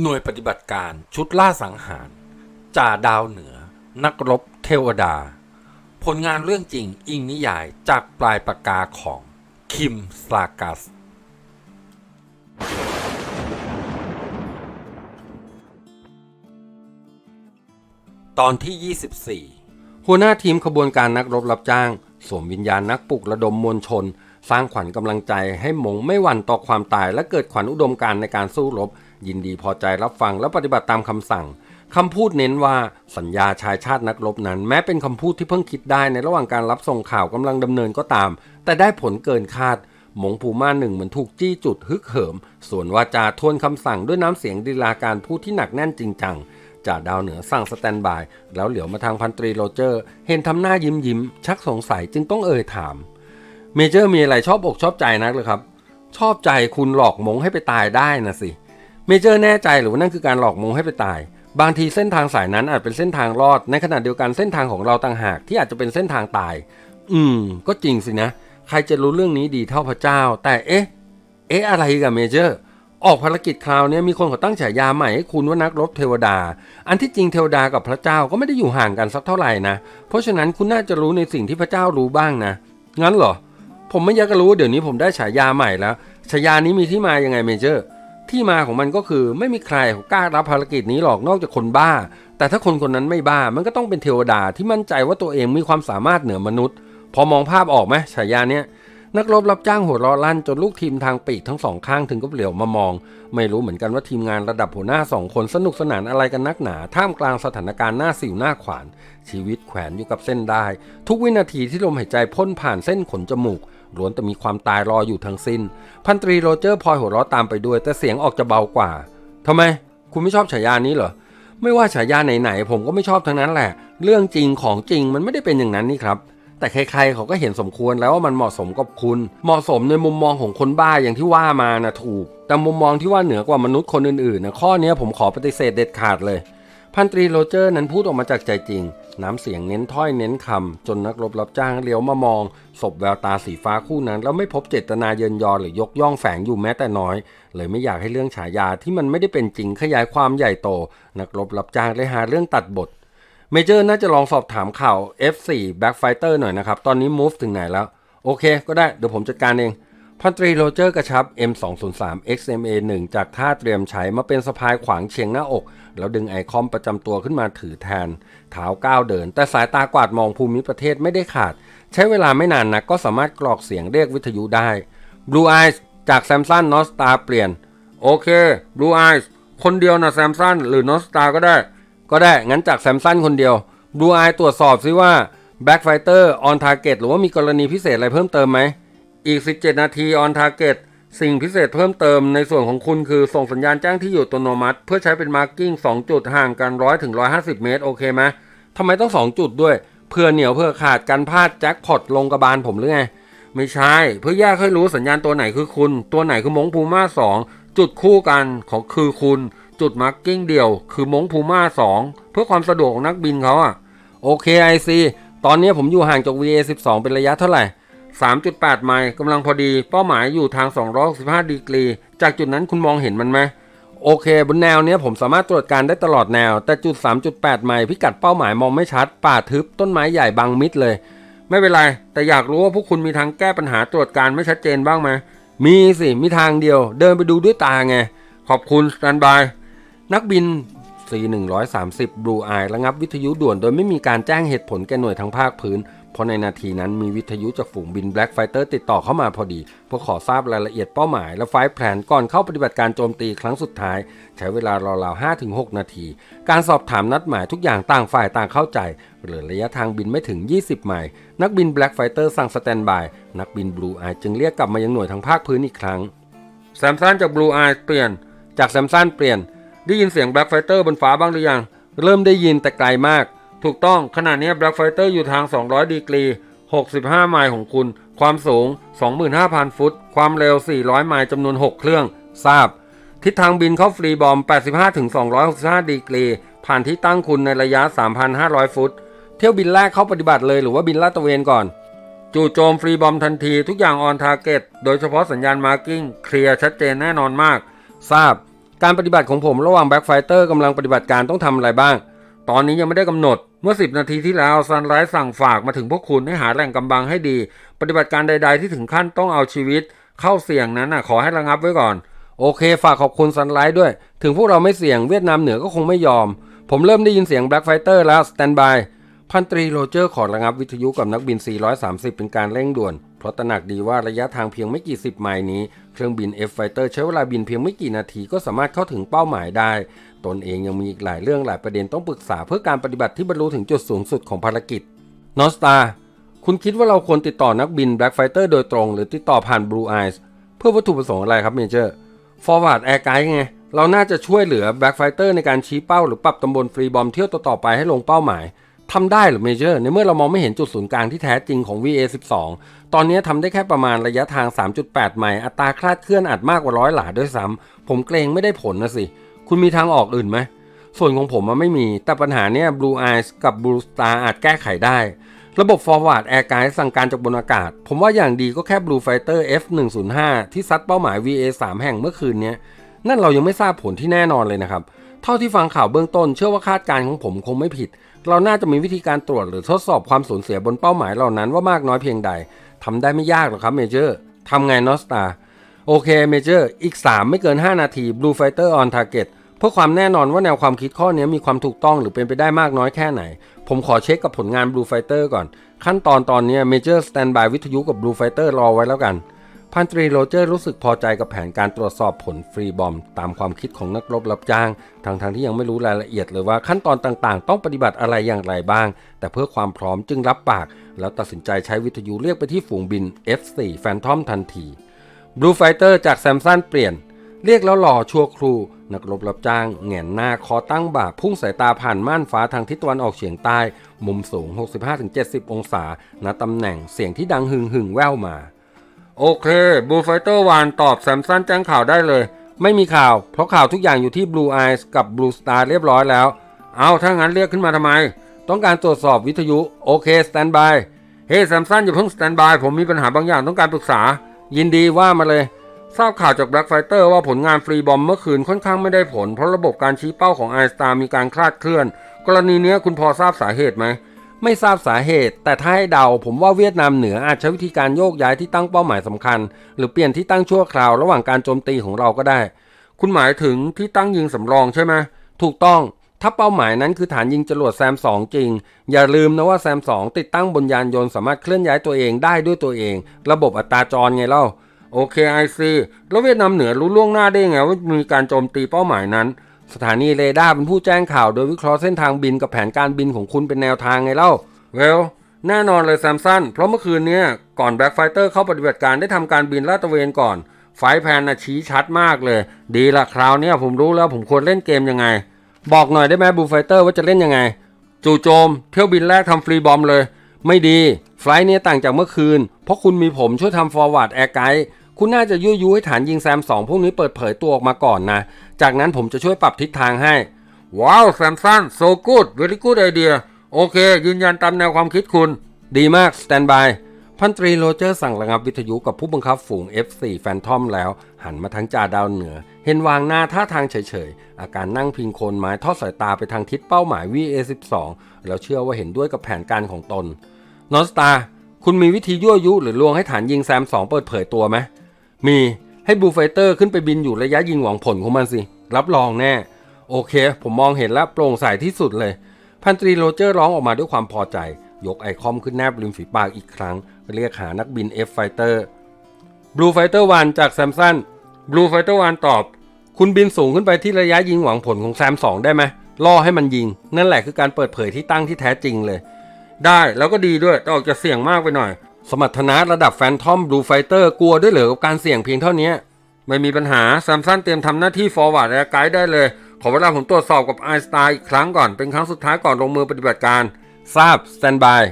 หน่วยปฏิบัติการชุดล่าสังหาร จ่าดาวเหนือ นักรบเทวดา ผลงานเรื่องจริงอิงนิยายจากปลายปากกาของคิมสลากัส ตอนที่ 24 หัวหน้าทีมขบวนการนักรบรับจ้าง สวมวิญญาณนักปลุกระดมมวลชน สร้างขวัญกำลังใจให้หมงไม่หวั่นต่อความตาย และเกิดขวัญอุดมการณ์ในการสู้รบ ยินดีพอใจรับฟังและปฏิบัติตามคำสั่งคำพูดเน้นว่าสัญญาชายชาตินักรบนั้น แม้เป็นคำพูดที่เพิ่งคิดได้ในระหว่างการรับส่งข่าวกำลังดำเนินก็ตาม แต่ได้ผลเกินคาด หมงภูมาหนึ่งเหมือนถูกจี้จุดฮึกเหิม ส่วนวาจาทวนคำสั่งด้วยน้ำเสียงดีลาการพูดที่หนักแน่นจริงจังจ่าดาวเหนือสั่งสแตนบาย แล้วเหลียวมาทางพันตรีโรเจอร์ เห็นทำหน้ายิ้มยิ้มชักสงสัยจึงต้องเอ่ยถาม เมเจอร์มีอะไรชอบอกชอบใจนักเลยครับ ชอบใจคุณหลอกมงให้ไปตายได้นะสิ เมเจอร์แน่ใจหรือว่านั่นคือการหลอกมงให้ไปตาย บางทีเส้นทางสายนั้นอาจเป็นเส้นทางรอด ในขณะเดียวกันเส้นทางของเราต่างหากที่อาจจะเป็นเส้นทางตาย อืม ก็จริงสินะ ใครจะรู้เรื่องนี้ดีเท่าพระเจ้า แต่เอ๊ะ เอ๊ะอะไรกับเมเจอร์ ออกภารกิจคราวนี้มีคนขาตั้งฉายาใหม่ให้คุณว่านักรบเทวดา อันที่จริงเทวดากับพระเจ้าก็ไม่ได้อยู่ห่างกันสักเท่าไหร่นะ เพราะฉะนั้นคุณน่าจะรู้ในสิ่งที่พระเจ้ารู้บ้างนะ งั้นเหรอ ผมไม่อยากจะรู้เดี๋ยวนี้ผมได้ฉายาใหม่แล้วฉายานี้มีที่มายังไงเมเจอร์ ที่มาของมันก็คือไม่มีใครกล้ารับภารกิจนี้หรอกนอกจากคนบ้า แต่ถ้าคนคนนั้นไม่บ้า มันก็ต้องเป็นเทวดาที่มั่นใจว่าตัวเองมีความสามารถเหนือมนุษย์ พอมองภาพออกไหมฉายาเนี้ยนักรบรับจ้างหัวเรอลั่นจนลูกทีมทางปีกทั้งสองข้างถึงกับเหลียวมามอง ไม่รู้เหมือนกันว่าทีมงานระดับหัวหน้าสองคนสนุกสนานอะไรกันนักหนา ท่ามกลางสถานการณ์หน้าสิวหน้าขวาน ชีวิตแขวนอยู่กับเส้นได้ ทุกวินาทีที่ลมหายใจพ่นผ่านเส้นขนจมูก ล้วนแต่มีความตายรออยู่ทั้งสิ้น พันตรีโรเจอร์พลอยหัวเราะตามไปด้วย แต่เสียงออกจะเบากว่าทำไม คุณไม่ชอบฉายานี้เหรอ ไม่ว่าฉายาไหนๆผมก็ไม่ชอบทั้งนั้นแหละ เรื่องจริงของจริงมันไม่ได้เป็นอย่างนั้นนี่ครับ แต่ใครๆเขาก็เห็นสมควรแล้วว่ามันเหมาะสมกับคุณ เหมาะสมในมุมมองของคนบ้าอย่างที่ว่ามานะถูก แต่มุมมองที่ว่าเหนือกว่ามนุษย์คนอื่นๆนะข้อนี้ผมขอปฏิเสธเด็ดขาดเลย พันตรีโรเจอร์นั้นพูดออกมาจากใจจริง น้ำเสียงเน้นถ้อยเน้นคำจนนักรบรับจ้างเลี้ยวมามอง ศพแววตาสีฟ้าคู่นั้น แล้วไม่พบเจตนาเยินยอหรือยกย่องแฝงอยู่แม้แต่น้อย เลยไม่อยากให้เรื่องฉายาที่มันไม่ได้เป็นจริงขยายความใหญ่โต นักรบรับจ้างเลยหาเรื่องตัดบทเมเจอร์น่าจะลองสอบถามข่าว F4 Back Fighter หน่อยนะครับ ตอนนี้ move ถึงไหนแล้ว โอเค ก็ได้ เดี๋ยวผมจัดการเอง พันตรีโรเจอร์กระชับ M203 XMA1 จากท่าเตรียมใช้มาเป็นสะพายขวางเชียงหน้าอก แล้วดึงไอคอมประจำตัวขึ้นมาถือแทนเท้าก้าวเดิน แต่สายตากวาดมองภูมิประเทศไม่ได้ขาด ใช้เวลาไม่นานนักก็สามารถกรอกเสียงเรียกวิทยุได้ Blue Eyes จาก Samsung n o s t a r เปลี่ยน โอเค Blue Eyes คนเดียวนะ s a m s u n หรือ n o s t a r ก็ได้ ก็ได้งั้นจาก s a m s u n คนเดียว Blue Eyes ตรวจสอบซิว่า Black Fighter on target หรือว่ามีกรณีพิเศษอะไรเพิ่มเติมไหม อีก 17 นาที on target สิ่งพิเศษเพิ่มเติมในส่วนของคุณคือส่งสัญญาณแจ้งที่อยู่อัตโนมัติ เพื่อใช้เป็น marking 2จุดห่างกัน100ถึง150 เมตร โอเคไหมทำไมต้อง 2 จุดด้วย เพื่อเหนียวเพื่อขาดกันพลาดแจ็คพอตลงกระบาลผมหรือไง ไม่ใช่ เพื่อแยกให้รู้สัญญาณตัวไหนคือคุณ ตัวไหนคือมงพูม่า2จุดคู่กันของคือคุณ จุดมาร์กิ้งเดียว คือมงพูม่า2เพื่อความสะดวกของนักบินเขาอะโอเคไอซีตอนนี้ผมอยู่ห่างจาก VA12 เป็นระยะเท่าไหร่ 3.8 ไมล์กำลังพอดี เป้าหมายอยู่ทาง 265 ดีกรี จากจุดนั้นคุณมองเห็นมันไหมโอเค บนแนวเนี้ยผมสามารถตรวจการได้ตลอดแนว แต่จุด 3.8 ไมล์พิกัดเป้าหมายมองไม่ชัด ป่าทึบต้นไม้ใหญ่บังมิดเลย ไม่เป็นไร แต่อยากรู้ว่าพวกคุณมีทางแก้ปัญหาตรวจการไม่ชัดเจนบ้างไหมมีสิ มีทางเดียว เดินไปดูด้วยตาไง ขอบคุณสแตนบาย นักบิน C130 Blue Eye ระงับวิทยุด่วนโดยไม่มีการแจ้งเหตุผลแก่หน่วยทางภาคพื้น เพราะในนาทีนั้นมีวิทยุจากฝูงบิน Black Fighter ติดต่อเข้ามาพอดี เพื่อขอทราบรายละเอียดเป้าหมาย และไฟล์แผนก่อนเข้าปฏิบัติการโจมตีครั้งสุดท้าย ใช้เวลาราวๆ5-6 นาที การสอบถามนัดหมายทุกอย่างต่างฝ่ายต่างเข้าใจเหลือระยะทางบินไม่ถึง 20 ไมล์นักบิน Black Fighter สั่งสแตนบายนักบิน Blue Eye จึงเรียกกลับมายังหน่วยทางภาคพื้นอีกครั้งแซมซันจาก Blue Eye เปลี่ยนจากแซมซันเปลี่ยนได้ยินเสียง Black Fighter บนฟ้าบ้างหรือยังเริ่มได้ยินแต่ไกลมาก ถูกต้องขณะนี้ Black Fighter อยู่ทาง 200 ดีกรี 65 ไมล์ของคุณ ความสูง 25,000 ฟุต ความเร็ว 400 ไมล์จำนวน 6 เครื่อง ทราบ ทิศทางบินเข้าฟรีบอม 85-265 ดีกรี ผ่านที่ตั้งคุณในระยะ 3,500 ฟุต เที่ยวบินแรกเข้าปฏิบัติเลยหรือว่าบินลาดตระเวนก่อน จู่โจมฟรีบอมทันทีทุกอย่างออนทาร์เก็ต โดยเฉพาะสัญญาณมาร์กิ้งเคลียร์ชัดเจนแน่นอนมาก ทราบ การปฏิบัติของผมระหว่างแบ็คไฟเตอร์กำลังปฏิบัติการต้องทำอะไรบ้าง ตอนนี้ยังไม่ได้กำหนด เมื่อ 10 นาทีที่แล้วซันไรส์สั่งฝากมาถึงพวกคุณให้หาแหล่งกำบังให้ดี ปฏิบัติการใด ๆ ที่ถึงขั้นต้องเอาชีวิต เข้าเสี่ยงนั้นน่ะขอให้ระงับไว้ก่อน โอเค ฝากขอบคุณซันไรส์ด้วย ถึงพวกเราไม่เสี่ยงเวียดนามเหนือก็คงไม่ยอม ผมเริ่มได้ยินเสียงแบล็กไฟเตอร์แล้วสแตนบาย พันตรีโรเจอร์ขอระงับวิทยุกับนักบิน 430 เป็นการเร่งด่วน เพราะตระหนักดีว่าระยะทางเพียงไม่กี่สิบไมล์นี้ เครื่องบิน F-Fighter ใช้เวลาบินเพียงไม่กี่นาทีก็สามารถเข้าถึงเป้าหมายได้ ตนเองยังมีอีกหลายเรื่องหลายประเด็นต้องปรึกษาเพื่อการปฏิบัติที่บรรลุถึงจุดสูงสุดของภารกิจนอสตาคุณคิดว่าเราควรติดต่อนักบิน Black Fighter โดยตรง หรือติดต่อผ่าน Blue Eyes เพื่อวัตถุประสงค์อะไรครับเมเจอร์ Forward Air Guide ไงเราน่าจะช่วยเหลือ Black Fighter ในการชี้เป้าหรือปรับตำบลฟรีบอมเที่ยวต่อๆไปให้ลงเป้าหมาย ทำได้หรือเมเจอร์ในเมื่อเรามองไม่เห็นจุดศูนย์กลางที่แท้จริงของ VA12 ตอนนี้ทำได้แค่ประมาณระยะทาง 3.8 ไมล์อัตราคลาดเคลื่อนอาจมากกว่าร้อยหลาด้วยซ้ำผมเกรงไม่ได้ผลนะสิ คุณมีทางออกอื่นไหม ส่วนของผมมันไม่มี แต่ปัญหาเนี้ย Blue Eyes กับ Blue Star อาจแก้ไขได้ ระบบ Forward Air Guide สั่งการจากบนอากาศ ผมว่าอย่างดีก็แค่ Blue Fighter F105 ที่ซัดเป้าหมาย VA3 แห่งเมื่อคืนนี้นั่นเรายังไม่ทราบผลที่แน่นอนเลยนะครับเท่าที่ฟังข่าวเบื้องต้น เชื่อว่าคาดการณ์ของผมคงไม่ผิด เราน่าจะมีวิธีการตรวจหรือทดสอบความสูญเสียบนเป้าหมายเหล่านั้นว่ามากน้อยเพียงใดทำได้ไม่ยากหรอกครับเมเจอร์ทำไงนอสตาโอเคเมเจอร์อีก 3 ไม่เกิน 5 นาที Blue Fighter on target เพื่อความแน่นอนว่าแนวความคิดข้อนี้มีความถูกต้องหรือเป็นไปได้มากน้อยแค่ไหน ผมขอเช็คกับผลงาน Blue Fighter ก่อน ขั้นตอนตอนนี้เมเจอร์สแตนบายวิทยุกับ Blue Fighter รอไว้แล้วกัน พันตรีโรเจอร์รู้สึกพอใจกับแผนการตรวจสอบผลฟรีบอม ตามความคิดของนักรบรับจ้างทั้งทที่ยังไม่รู้รายละเอียดเลยว่าขั้นตอนต่างๆ ต้องปฏิบัติอะไรอย่างไรบ้าง แต่เพื่อความพร้อมจึงรับปาก แล้วตัดสินใจใช้วิทยุเรียกไปที่ฝูงบิน F4 Phantom ทันที Blue Fighter จากแซมซันเปลี่ยน เรียกแล้วหล่อชั่วครู นักรบรับจ้างแหงนหน้าคอตั้งบ่าพุ่งสายตาผ่านม่านฟ้าทางทิศตะวันออกเฉียงใต้ มุมสูง 65-70 องศาณตำแหน่งเสียงที่ดังหึ่งหึ่งๆแว่วมา โอเค Blue Fighter 1ตอบแซมซันแจ้งข่าวได้เลย ไม่มีข่าว เพราะข่าวทุกอย่างอยู่ที่ Blue Eyes กับ Blue Star เรียบร้อยแล้ว เอาถ้างั้นเรียกขึ้นมาทำไม ต้องการตรวจสอบวิทยุ โอเคสแตนบายเฮ้แซมซันอย่าเพิ่งสแตนบายผมมีปัญหาบางอย่างต้องการปรึกษา ยินดีว่ามาเลย ทราบข่าวจาก Black Fighter ว่าผลงานฟรีบอมเมื่อคืนค่อนข้างไม่ได้ผล เพราะระบบการชี้เป้าของ i s t a r มีการคลาดเคลื่อน กรณีนี้คุณพอทราบสาเหตุไหม ไม่ทราบสาเหตุ แต่ถ้าให้เดาผมว่าเวียดนามเหนืออาจใช้วิธีการโยกย้ายที่ตั้งเป้าหมายสำคัญ หรือเปลี่ยนที่ตั้งชั่วคราวระหว่างการโจมตีของเราก็ได้ คุณหมายถึงที่ตั้งยิงสำรองใช่ไหมถูกต้องถ้าเป้าหมายนั้นคือฐานยิงจรวดแซม 2 จริง อย่าลืมนะว่าแซม 2 ติดตั้งบนยานยนต์สามารถเคลื่อนย้ายตัวเองได้ด้วยตัวเอง ระบบอัตราจรไงเล่าโอเคไอซีแล้วเวียดนามเหนือรู้ล่วงหน้าได้ไงว่ามีการโจมตีเป้าหมายนั้น สถานีเรดาร์เป็นผู้แจ้งข่าวโดยวิเคราะห์เส้นทางบินกับแผนการบินของคุณเป็นแนวทางไงเล่าเวลแน่นอนเลยแซมสันเพราะเมื่อคืนเนี้ยก่อนแบ็คไฟเตอร์เข้าปฏิบัติการได้ทำการบินลาดตระเวนก่อน ไฟแพนนะชี้ชัดมากเลย ดีละคราวนี้ผมรู้แล้วผมควรเล่นเกมยังไง บอกหน่อยได้ไหมบูไฟเตอร์ว่าจะเล่นยังไง จู่โจม เที่ยวบินแรกทำฟรีบอมเลย ไม่ดี ไฟล์เนี้ยต่างจากเมื่อคืน เพราะคุณมีผมช่วยทำ forward air guide คุณน่าจะยั่วยุให้ฐานยิงแซมสองพวกนี้เปิดเผยตัวออกมาก่อนนะ จากนั้นผมจะช่วยปรับทิศทางให้ ว้าวแซมสัน so good very good idea โอเค ยืนยันตามแนวความคิดคุณ ดีมาก สแตนบาย พันตรีโรเจอร์สั่งระงับวิทยุกับผู้บังคับฝูง F4 แฟนทอมแล้ว หันมาทั้งจ่าดาวเหนือ เห็นวางหน้าท่าทางเฉยๆ อาการนั่งพิงโคนไม้ทอดสายตาไปทางทิศเป้าหมาย VA12 แล้วเชื่อว่าเห็นด้วยกับแผนการของตนนอสตาคุณมีวิธียั่วยุหรือลวงให้ฐานยิงแซม2เปิดเผยตัวไหม มีให้บูไฟเตอร์ขึ้นไปบินอยู่ระยะยิงหวังผลของมันสิ รับรองแน่ โอเค ผมมองเห็นแล้วโปร่งใสที่สุดเลย พันตรีโรเจอร์ร้องออกมาด้วยความพอใจ ยกไอคอมขึ้นแนบริมฝีปากอีกครั้ง เรียกหานักบิน F Fighter Blue Fighter 1จากแซมซัน Blue Fighter 1ตอบ คุณบินสูงขึ้นไปที่ระยะยิงหวังผลของแซม2ได้ไหมล่อให้มันยิง นั่นแหละคือการเปิดเผยที่ตั้งที่แท้จริงเลย ได้แล้วก็ดีด้วยแต่ออกจะเสี่ยงมากไปหน่อย สมรรถนะระดับแฟนทอมบลูไฟเตอร์กลัวด้วยเหรอกับการเสี่ยงเพียงเท่านี้ ไม่มีปัญหาแซมซันเตรียมทำหน้าที่ฟอร์วาร์ดและไกด์ได้เลย ขอเวลาผมตรวจสอบกับไอสไตล์อีกครั้งก่อนเป็นครั้งสุดท้ายก่อนลงมือปฏิบัติการ ทราบสแตนบาย